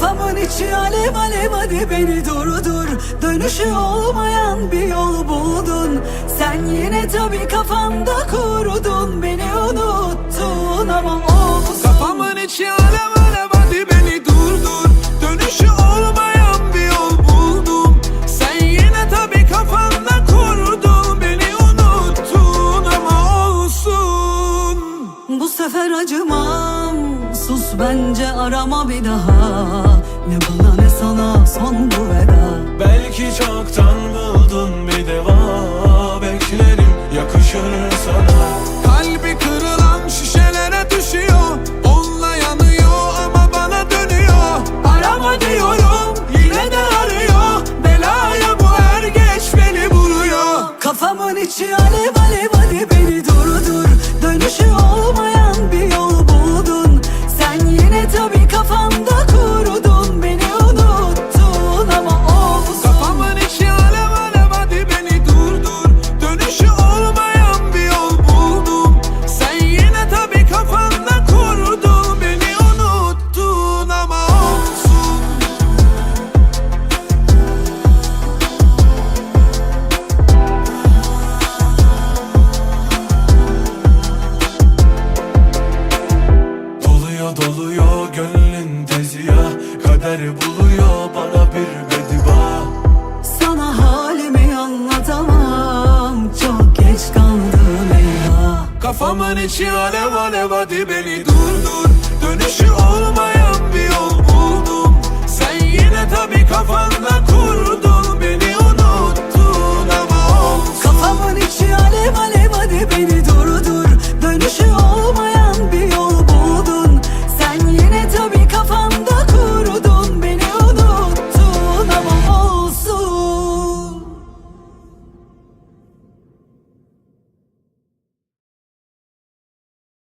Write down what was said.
Kafamın içi alev alev hadi beni durdur. Dönüşü olmayan bir yol buldun. Sen yine tabi kafanda kurdun Beni unuttun ama olsun. Kafamın içi alev alev hadi beni durdur. Dönüşü olmayan bir yol buldum. Sen yine tabi kafanda kurdun Beni unuttun ama olsun. Bu sefer acımam Sus bence arama bir daha. Ne bana ne sana son bu veda. Belki çoktan yine Doluyor doluyor gönlün tezi ya Kader buluyor bana bir bediba Sana halimi anlatamam Çok geç kaldım eyvah Kafamın içi alev alev hadi beni durdur. Dönüşü olmayan bir yol buldum. Sen yine tabi kafanda